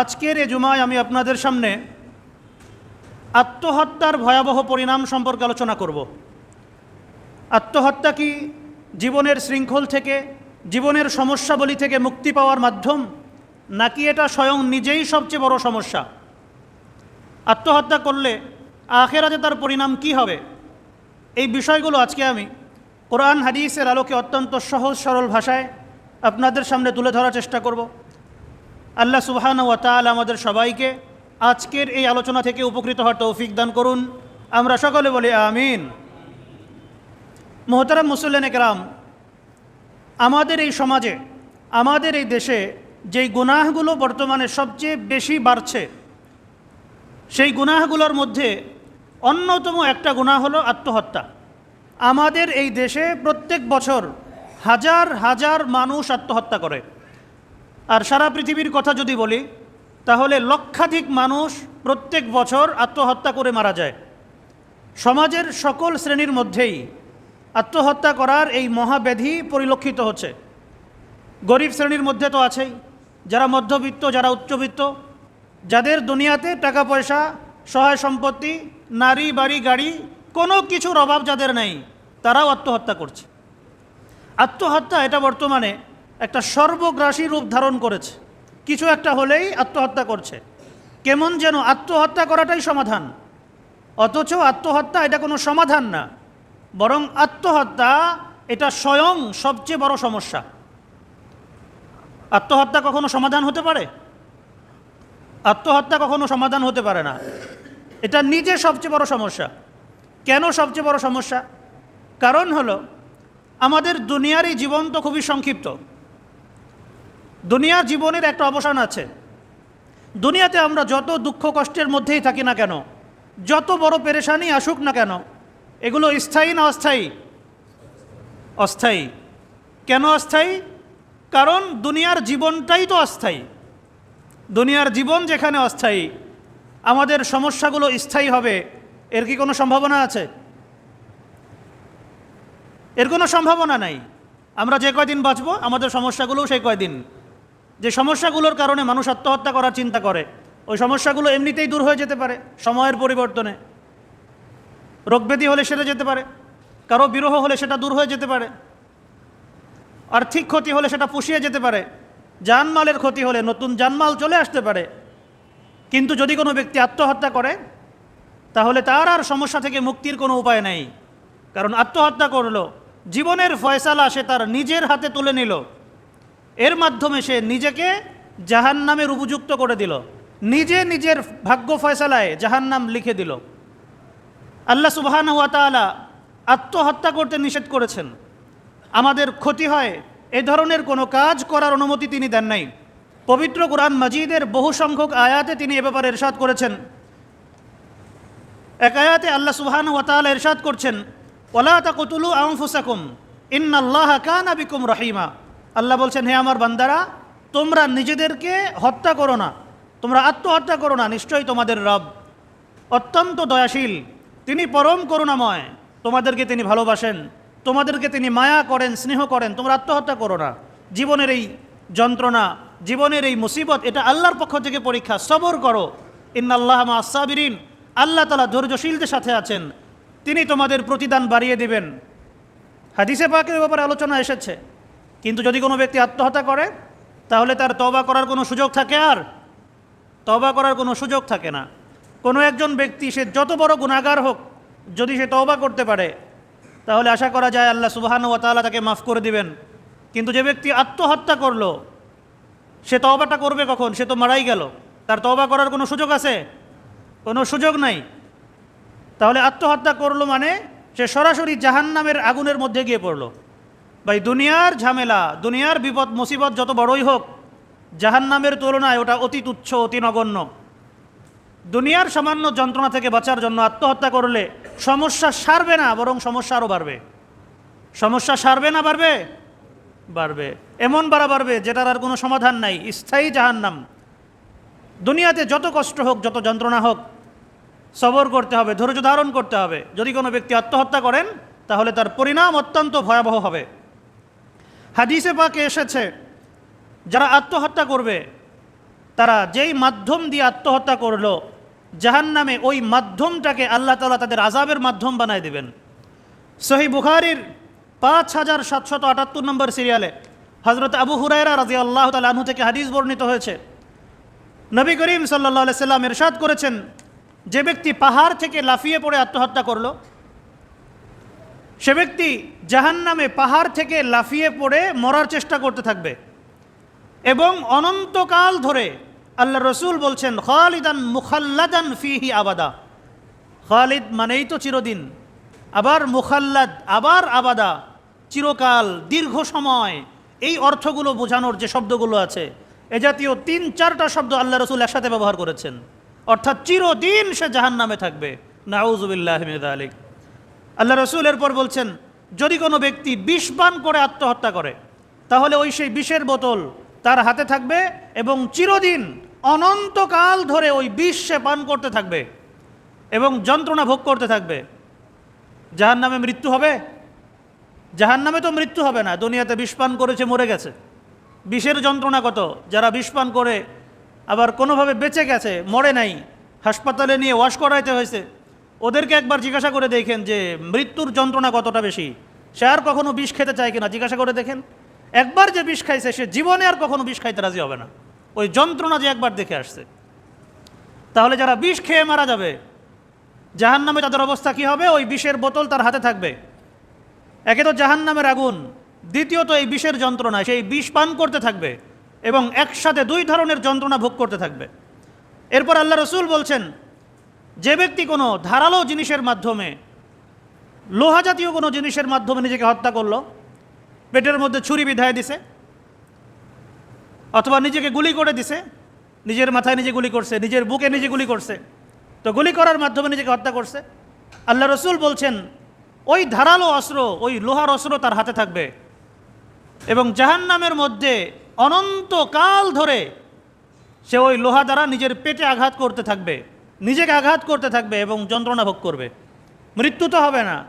আজকের এ জুমায় আমি আপনাদের সামনে আত্মহত্যার ভয়াবহ পরিণাম সম্পর্কে আলোচনা করব। আত্মহত্যা কি জীবনের শৃঙ্খল থেকে, জীবনের সমস্যাবলী থেকে মুক্তি পাওয়ার মাধ্যম, নাকি এটা স্বয়ং নিজেই সবচেয়ে বড় সমস্যা? আত্মহত্যা করলে আখেরাতে তার পরিণাম কি হবে? এই বিষয়গুলো আজকে আমি কোরআন হাদিসের আলোকে অত্যন্ত সহজ সরল ভাষায় আপনাদের সামনে তুলে ধরার চেষ্টা করব। আল্লাহ সুবহান ওয়া তাআলা আমাদের সবাইকে আজকের এই আলোচনা থেকে উপকৃত হওয়ার তৌফিক দান করুন। আমরা সকলে বলি আমিন। মোহতারাম মুসল্লেন একরাম আমাদের এই সমাজে, আমাদের এই দেশে যেই গুনাহগুলো বর্তমানে সবচেয়ে বেশি বাড়ছে, সেই গুনাহগুলোর মধ্যে অন্যতম একটা গুনাহ হলো আত্মহত্যা। আমাদের এই দেশে প্রত্যেক বছর হাজার হাজার মানুষ আত্মহত্যা করে। আর সারা পৃথিবীর কথা যদি বলি, তাহলে লক্ষাধিক মানুষ প্রত্যেক বছর আত্মহত্যা করে মারা যায়। সমাজের সকল শ্রেণির মধ্যেই আত্মহত্যা করার এই মহাব্যাধি পরিলক্ষিত হচ্ছে। গরিব শ্রেণির মধ্যে তো আছেই, যারা মধ্যবিত্ত, যারা উচ্চবিত্ত, যাদের দুনিয়াতে টাকা পয়সা সহায় সম্পত্তি, নারী, বাড়ি, গাড়ি, কোনো কিছুর অভাব যাদের নেই, তারাও আত্মহত্যা করছে। আত্মহত্যা এটা বর্তমানে একটা সর্বগ্রাসী রূপ ধারণ করেছে। কিছু একটা হলেই আত্মহত্যা করছে। কেমন যেন আত্মহত্যা করাটাই সমাধান। অথচ আত্মহত্যা এটা কোনো সমাধান না। বরং আত্মহত্যা এটা স্বয়ং সবচেয়ে বড় সমস্যা। আত্মহত্যা কখনো সমাধান হতে পারে? আত্মহত্যা কখনো সমাধান হতে পারে না। এটা নিজে সবচেয়ে বড় সমস্যা। কেন সবচেয়ে বড় সমস্যা? কারণ হলো, আমাদের দুনিয়ারই জীবন তো খুবই সংক্ষিপ্ত। দুনিয়ার জীবনের একটা অবসান আছে। দুনিয়াতে আমরা যত দুঃখ কষ্টের মধ্যেই থাকি না কেন, যত বড় পেরেশানি আসুক না কেন, এগুলো স্থায়ী না অস্থায়ী? অস্থায়ী। কেন অস্থায়ী? কারণ দুনিয়ার জীবনটাই তো অস্থায়ী। দুনিয়ার জীবন যেখানে অস্থায়ী, আমাদের সমস্যাগুলো স্থায়ী হবে। এর কি কোনো সম্ভাবনা আছে? এর কোনো সম্ভাবনা নাই। আমরা যে কয়দিন বাঁচব, আমাদের সমস্যাগুলোও সেই কয়দিন। যে সমস্যাগুলোর কারণে মানুষ আত্মহত্যা করার চিন্তা করে, ওই সমস্যাগুলো এমনিতেই দূর হয়ে যেতে পারে, সময়ের পরিবর্তনে। রোগব্যাধি হলে সেটা যেতে পারে, কারও বিরহ হলে সেটা দূর হয়ে যেতে পারে, আর্থিক ক্ষতি হলে সেটা পুষিয়ে যেতে পারে, জানমালের ক্ষতি হলে নতুন জানমাল চলে আসতে পারে। কিন্তু যদি কোনো ব্যক্তি আত্মহত্যা করে, তাহলে তার আর সমস্যা থেকে মুক্তির কোনো উপায় নেই। কারণ আত্মহত্যা করল, জীবনের ফয়সালা সে তার নিজের হাতে তুলে নিল। এর মাধ্যমে সে নিজেকে জাহান্নামের উপযুক্ত করে দিল। নিজে নিজের ভাগ্য ফয়সালায় জাহান্নাম লিখে দিল। আল্লাহ সুবাহান ওয়া তাআলা আত্মহত্যা করতে নিষেধ করেছেন। আমাদের ক্ষতি হয় এ ধরনের কোনো কাজ করার অনুমতি তিনি দেন নাই। পবিত্র কোরআন মাজিদের বহু সংখ্যক আয়াতে তিনি এ ব্যাপারে এরশাদ করেছেন। এক আয়াতে আল্লাহ সুবহান ওয়া তাআলা ইরশাদ করছেন, ওয়ালা তাকতুলু আনফুসাকুম, ইন্নাল্লাহা কানা বিকুম রহিমা। আল্লাহ বলছেন, হে আমার বান্দারা, তোমরা নিজেদেরকে হত্যা করো না। তোমরা আত্মহত্যা করো না, নিশ্চয়ই তোমাদের রব অত্যন্ত দয়াশীল। তিনি পরম করুণাময়। তোমাদেরকে তিনি ভালোবাসেন। তোমাদেরকে তিনি মায়া করেন, স্নেহ করেন। তোমরা আত্মহত্যা করো না। জীবনের এই যন্ত্রণা, জীবনের এই মুসিবত, এটা আল্লাহর পক্ষ থেকে পরীক্ষা। সবর করো। ইন্নাল্লাহ আসাবিরিন আল্লাহ তালা ধৈর্যশীলদের সাথে আছেন। তিনি তোমাদের প্রতিদান বাড়িয়ে দেবেন। হাদিসে পাকের ব্যাপারে আলোচনা এসেছে। কিন্তু যদি কোনো ব্যক্তি আত্মহত্যা করে, তাহলে তার তবা করার কোনো সুযোগ থাকে আর? তবা করার কোনো সুযোগ থাকে না। কোনো একজন ব্যক্তি সে যত বড় গুণাগার হোক, যদি সে তওবা করতে পারে, তাহলে আশা করা যায় আল্লাহ সুবাহান ও তাআলা তাকে মাফ করে দিবেন। কিন্তু যে ব্যক্তি আত্মহত্যা করল, সে তওবাটা করবে কখন? সে তো মারাই গেল। তার তবা করার কোনো সুযোগ আছে? কোনো সুযোগ নাই। তাহলে আত্মহত্যা করল মানে সে সরাসরি জাহান্নামের আগুনের মধ্যে গিয়ে পড়ল। ভাই, দুনিয়ার ঝামেলা, দুনিয়ার বিপদ, মুসিবত যত বড়ই হোক, জাহান্নামের তুলনায় ওটা অতি তুচ্ছ, অতি নগণ্য। দুনিয়ার সামান্য যন্ত্রণা থেকে বাঁচার জন্য আত্মহত্যা করলে সমস্যা সারবে না, বরং সমস্যা আরও বাড়বে। সমস্যা সারবে না, বাড়বে? বাড়বে। এমন বাড়া বাড়বে যেটার আর কোনো সমাধান নাই, স্থায়ী জাহান্নাম। দুনিয়াতে যত কষ্ট হোক, যত যন্ত্রণা হোক, সবর করতে হবে, ধৈর্য ধারণ করতে হবে। যদি কোনো ব্যক্তি আত্মহত্যা করেন, তাহলে তার পরিণাম অত্যন্ত ভয়াবহ হবে। হাদিসে পাকে এসেছে, যারা আত্মহত্যা করবে, তারা যেই মাধ্যম দিয়ে আত্মহত্যা করল জাহান নামে ওই মাধ্যমটাকে আল্লাহ তালা তাদের আজাবের মাধ্যম বানায় দেবেন। সহি বুখারির পাঁচ হাজার সাতশত আটাত্তর নম্বর সিরিয়ালে হজরত আবু হুরায়রা রাজি আল্লাহ তালু থেকে হাদিস বর্ণিত হয়েছে। নবী করিম সাল্লা সাল্লাম এরশাদ করেছেন, যে ব্যক্তি পাহাড় থেকে লাফিয়ে পড়ে আত্মহত্যা করল সে ব্যক্তি জাহান নামে পাহাড় থেকে লাফিয়ে পড়ে মরার চেষ্টা করতে থাকবে। এবং অনন্তকাল ধরে আল্লাহ রসুল বলছেন, খালিদান মুখাল্লাদান ফিহি আবাদা। খালিদ মানেই তো চিরদিন, আবার মুখাল্লাদ, আবার আবাদা। চিরকাল, দীর্ঘ সময় এই অর্থগুলো বোঝানোর যে শব্দগুলো আছে, এ জাতীয় তিন চারটা শব্দ আল্লাহ রসুল একসাথে ব্যবহার করেছেন। অর্থাৎ চিরদিন সে জাহান নামে থাকবে। নাউজুবিল্লাহ আলিক আল্লাহ রসুল এরপর বলছেন, যদি কোনো ব্যক্তি বিষ পান করে আত্মহত্যা করে, তাহলে ওই সেই বিষের বোতল তার হাতে থাকবে এবং চিরদিন অনন্তকাল ধরে ওই বিষ সে পান করতে থাকবে এবং যন্ত্রণা ভোগ করতে থাকবে। জাহান নামে মৃত্যু হবে। জাহান নামে তো মৃত্যু হবে না, দুনিয়াতে বিষ পান করেছে, মরে গেছে। বিষের যন্ত্রণা কত? যারা বিষ পান করে, আবার কোনোভাবে বেঁচে গেছে, মরে নাই, হাসপাতালে নিয়ে ওয়াশ করাইতে হয়েছে। ওদেরকে একবার জিজ্ঞাসা করে দেখেন যে মৃত্যুর যন্ত্রণা কতটা বেশি। সে আর কখনো বিষ খেতে চায় কিনা জিজ্ঞাসা করে দেখেন। একবার যে বিষ খাইছে, সে জীবনে আর কখনো বিষ খাইতে রাজি হবে না। ওই যন্ত্রণা যে একবার দেখে আসছে। তাহলে যারা বিষ খেয়ে মারা যাবে জাহান নামে তাদের অবস্থা কি হবে? ওই বিষের বোতল তার হাতে থাকবে। একে তো জাহান নামের আগুন, দ্বিতীয়ত এই বিষের যন্ত্রণা, সেই বিষ পান করতে থাকবে এবং একসাথে দুই ধরনের যন্ত্রণা ভোগ করতে থাকবে। এরপর আল্লাহ রসুল বলছেন যে ব্যক্তি কোনো ধারালো জিনিসের মাধ্যমে, লোহা জাতীয় কোনো জিনিসের মাধ্যমে নিজেকে হত্যা করল, পেটের মধ্যে ছুরি বিধায় দিছে, অথবা নিজেকে গুলি করে দিছে, নিজের মাথায় নিজে গুলি করছে, নিজের বুকে নিজে গুলি করছে, তো গুলি করার মাধ্যমে নিজেকে হত্যা করছে, আল্লাহ রসুল বলছেন, ওই ধারালো অস্ত্র, ওই লোহার অস্ত্র তার হাতে থাকবে এবং জাহান্নামের মধ্যে অনন্তকাল ধরে সে ওই লোহা দ্বারা নিজের পেটে আঘাত করতে থাকবে। নিজেকে আঘাত করতে থাকবে এবং যন্ত্রণা ভোগ করবে। মৃত্যু তো হবে না।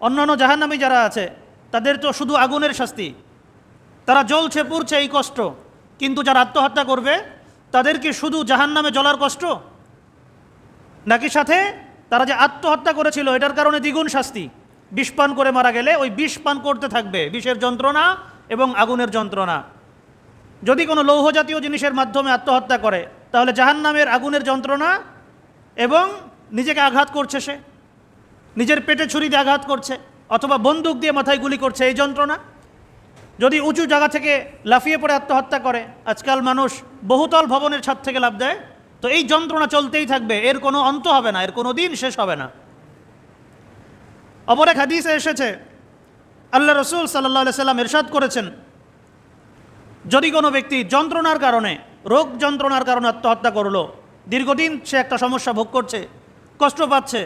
অন্যান্য জাহান্নামী যারা আছে, তাদের তো শুধু আগুনের শাস্তি। তারা জ্বলছে, পুড়ছে এই কষ্ট। কিন্তু যারা আত্মহত্যা করবে, তাদের কি শুধু জাহান্নামে জ্বলার কষ্ট? নাকি সাথে তারা যে আত্মহত্যা করেছিল, এটার কারণে দ্বিগুণ শাস্তি। বিষ পান করে মারা গেলে ওই বিষ পান করতে থাকবে। বিষের যন্ত্রণা এবং আগুনের যন্ত্রণা। যদি কোনো লৌহ জাতীয় জিনিসের মাধ্যমে আত্মহত্যা করে, তাহলে জাহান্নামের আগুনের যন্ত্রণা এবং নিজেকে আঘাত করছে সে। নিজের পেটে ছুরি দিয়ে আঘাত করছে, অথবা বন্দুক দিয়ে মাথায় গুলি করছে, এই যন্ত্রণা। যদি উঁচু জায়গা থেকে লাফিয়ে পড়ে আত্মহত্যা করে, আজকাল মানুষ বহুতল ভবনের ছাদ থেকে লাভ দেয়, তো এই যন্ত্রণা চলতেই থাকবে, এর কোনো অন্ত হবে না, এর কোনো দিন শেষ হবে না। অপর এক হাদিসে এসেছে, আল্লাহ রসুল সাল্লাহ সাল্লাম এরশাদ করেছেন, যদি কোনো ব্যক্তি যন্ত্রণার কারণে, রোগ যন্ত্রণার কারণে আত্মহত্যা করল দীর্ঘদিন সে একটা সমস্যা ভোগ করছে, কষ্ট পাচ্ছে,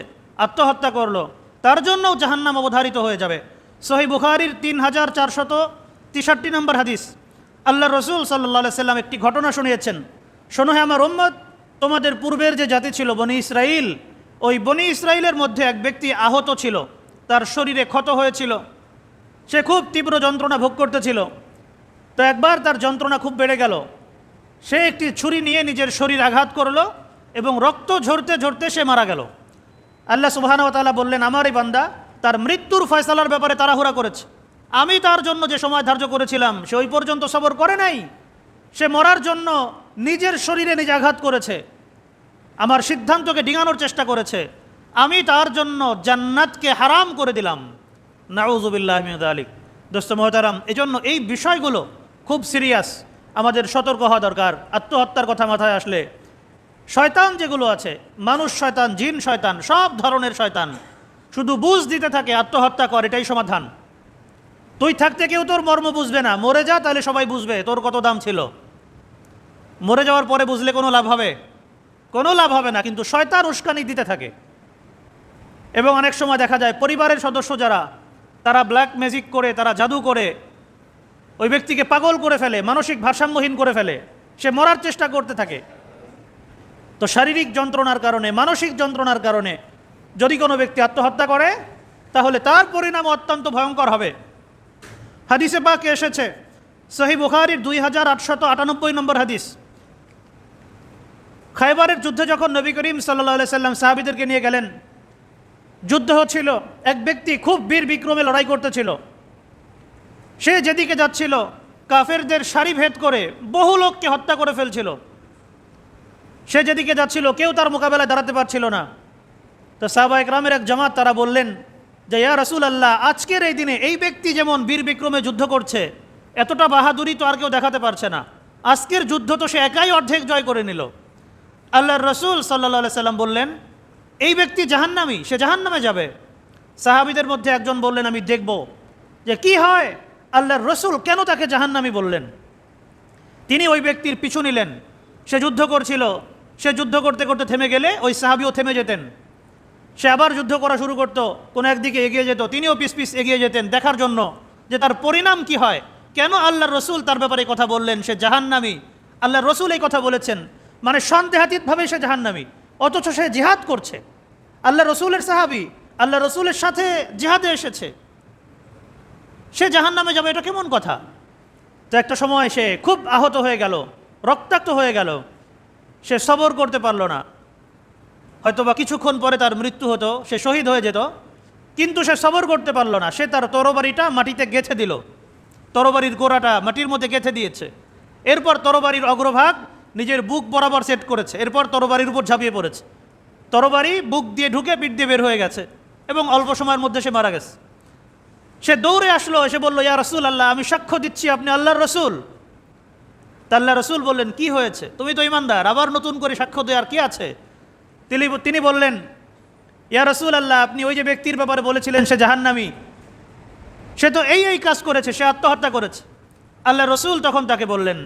আত্মহত্যা করল, তার জন্যও জাহান্নাম অবধারিত হয়ে যাবে। সহি বুখারির তিন হাজার চারশত তেষট্টি নম্বর হাদিস। আল্লাহ রসুল সাল্লাহ সাল্লাম একটি ঘটনা শুনিয়েছেন। শোনো হে আমার উম্মত, তোমাদের পূর্বের যে জাতি ছিল বনি ইসরাইল, ওই বনি ইসরাইলের মধ্যে এক ব্যক্তি আহত ছিল, তার শরীরে ক্ষত হয়েছিল। সে খুব তীব্র যন্ত্রণা ভোগ করতেছিল। তো একবার তার যন্ত্রণা খুব বেড়ে গেল। সে একটি ছুরি নিয়ে নিজের শরীর আঘাত করল এবং রক্ত ঝরতে ঝরতে সে মারা গেল। আল্লাহ সুবাহানতালা বললেন, আমারই বান্দা, তার মৃত্যুর ফয়সালার ব্যাপারে তাড়াহুড়া করেছে। আমি তার জন্য যে সময় ধার্য করেছিলাম, সে ওই পর্যন্ত সবর করে নাই। সে মরার জন্য নিজের শরীরে নিজে আঘাত করেছে। আমার সিদ্ধান্তকে ডিঙানোর চেষ্টা করেছে। আমি তার জন্য জান্নাতকে হারাম করে দিলাম। নাউজুবিল্লাহ আলিক দোস্ত মহতারাম, এজন্য এই বিষয়গুলো খুব সিরিয়াস। আমাদের সতর্ক হওয়া দরকার, আত্মহত্যার কথা মাথায় আসলে। শয়তান যেগুলো আছে, মানুষ শয়তান, জিন শয়তান, সব ধরনের শয়তান। শুধু বুঝ দিতে থাকে, আত্মহত্যা কর, এটাই সমাধান। তুই থাকতে কেউ তোর মর্ম বুঝবে না। মরে যা, তাহলে সবাই বুঝবে তোর কত দাম ছিল। মরে যাওয়ার পরে বুঝলে কোনো লাভ হবে? কোনো লাভ হবে না, কিন্তু শয়তান উস্কানি দিতে থাকে। এবং অনেক সময় দেখা যায়, পরিবারের সদস্য যারা, তারা ব্ল্যাক ম্যাজিক করে, তারা জাদু করে ওই ব্যক্তিকে পাগল করে ফেলে, মানসিক ভারসাম্যহীন করে ফেলে। সে মরার চেষ্টা করতে থাকে। তো শারীরিক যন্ত্রণার কারণে, মানসিক যন্ত্রণার কারণে যদি কোনো ব্যক্তি আত্মহত্যা করে, তাহলে তার পরিণাম অত্যন্ত ভয়ঙ্কর হবে। হাদিসে পাকে এসেছে, সহি বুখারির দুই হাজার আটশত আটানব্বই নম্বর হাদিস। খাইবারের যুদ্ধে যখন নবী করিম সাল্লা সাল্লাম সাহাবিদেরকে নিয়ে গেলেন, যুদ্ধ হচ্ছিল, এক ব্যক্তি খুব বীর বিক্রমে লড়াই করতেছিল। সে যেদিকে যাচ্ছিল, কাফেরদের সারি ভেদ করে বহু লোককে হত্যা করে ফেলছিল। সে যেদিকে যাচ্ছিল, কেউ তার মোকাবেলায় দাঁড়াতে পারছিল না। তো সাহবা একরামের এক জামাত তারা বললেন যে, ইয়া রসুল আল্লাহ আজকের এই দিনে এই ব্যক্তি যেমন বীর বিক্রমে যুদ্ধ করছে, এতটা বাহাদুরি তো আর কেউ দেখাতে পারছে না। আজকের যুদ্ধ তো সে একাই অর্ধেক জয় করে নিল। আল্লাহর রসুল সাল্লা সাল্লাম বললেন, এই ব্যক্তি জাহান্নামি, সে জাহান্নামে যাবে। সাহাবিদের মধ্যে একজন বললেন, আমি দেখব যে কি হয় আল্লাহর রসুল কেন তাকে জাহান্নামি বললেন? তিনি ওই ব্যক্তির পিছু নিলেন। সে যুদ্ধ করছিল। সে যুদ্ধ করতে করতে থেমে গেলে ওই সাহাবিও থেমে যেতেন। সে আবার যুদ্ধ করা শুরু করত। কোনো একদিকে এগিয়ে যেত। তিনিও পিস পিস এগিয়ে যেতেন দেখার জন্য যে তার পরিণাম কি হয়। কেন আল্লাহর রসুল তার ব্যাপারে কথা বললেন? সে জাহান্নামি। আল্লাহর রসুল এই কথা বলেছেন। মানে সন্দেহাতীতভাবে সে জাহান্নামি। অথচ সে জিহাদ করছে। আল্লাহ রসুলের সাহাবি আল্লাহ রসুলের সাথে জিহাদে এসেছে। সে জাহান নামে যাবে, এটা কেমন কথা? তো একটা সময় সে খুব আহত হয়ে গেল, রক্তাক্ত হয়ে গেল, সে সবর করতে পারল না। হয়তো বা কিছুক্ষণ পরে তার মৃত্যু হতো, সে শহীদ হয়ে যেত, কিন্তু সে সবর করতে পারল না। সে তার তরবারিটা মাটিতে গেঁথে দিল। তরবারির গোড়াটা মাটির মধ্যে গেঁথে দিয়েছে। এরপর তরবারির অগ্রভাগ নিজের বুক বরাবর সেট করেছে। এরপর তরবারির উপর ঝাঁপিয়ে পড়েছে। তরবারি বুক দিয়ে ঢুকে পিঠ দিয়ে বের হয়ে গেছে এবং অল্প সময়ের মধ্যে সে মারা গেছে। সে দৌড়ে আসলো, এসে বলল, ইয়া রসুল আল্লাহ আমি সাক্ষ্য দিচ্ছি আপনি আল্লাহর রসুল। তা আল্লাহ রসুল বললেন, কি হয়েছে? তুমি তো ইমানদার আবার নতুন করে সাক্ষ্য দেওয়ার কি আছে? তিনি তিনি বললেন, ইয়া রসুল আল্লাহ আপনি ওই যে ব্যক্তির ব্যাপারে বলেছিলেন, সে জাহান্নামি। সে তো এই এই কাজ করেছে, সে আত্মহত্যা করেছে। আল্লাহ রসুল তখন তাকে বললেন,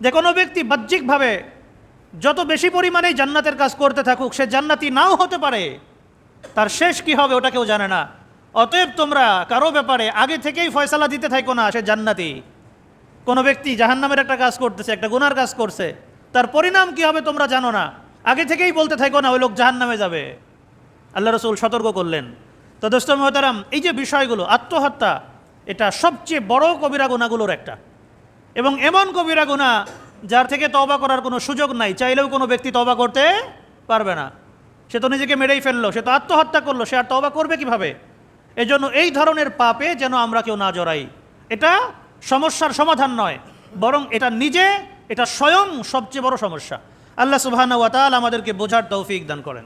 যে কোনো ব্যক্তি বাহ্যিকভাবে যত বেশি পরিমাণেই জান্নাতের কাজ করতে থাকুক, সে জান্নাতি নাও হতে পারে। তার শেষ কি হবে ওটা কেউ জানে না। অতএব তোমরা কারও ব্যাপারে আগে থেকেই ফয়সালা দিতে থাকো না, সে জান্নাতি। কোনো ব্যক্তি জাহান্নামের একটা কাজ করতেছে, একটা গুনার কাজ করছে, তার পরিণাম কি হবে তোমরা জানো না। আগে থেকেই বলতে থাকো না, ওই লোক জাহান্নামে যাবে। আল্লাহ রসুল সতর্ক করলেন। তো দোস্ত মহতারাম, এই যে বিষয়গুলো, আত্মহত্যা, এটা সবচেয়ে বড় কবিরা গুণাগুলোর একটা। এবং এমন কবিরা গুণা যার থেকে তবা করার কোনো সুযোগ নাই, চাইলেও কোনো ব্যক্তি তবা করতে পারবে না। সে তো নিজেকে মেরেই ফেলল, সে তো আত্মহত্যা করল, সে আর তবা করবে কীভাবে? এজন্য এই ধরনের পাপে যেন আমরা কেউ না জড়াই। এটা সমস্যার সমাধান নয়, বরং এটা নিজে, এটা স্বয়ং সবচেয়ে বড় সমস্যা। আল্লাহ সুবহানাহু ওয়াতাল আমাদেরকে বোঝার তৌফিক দান করেন।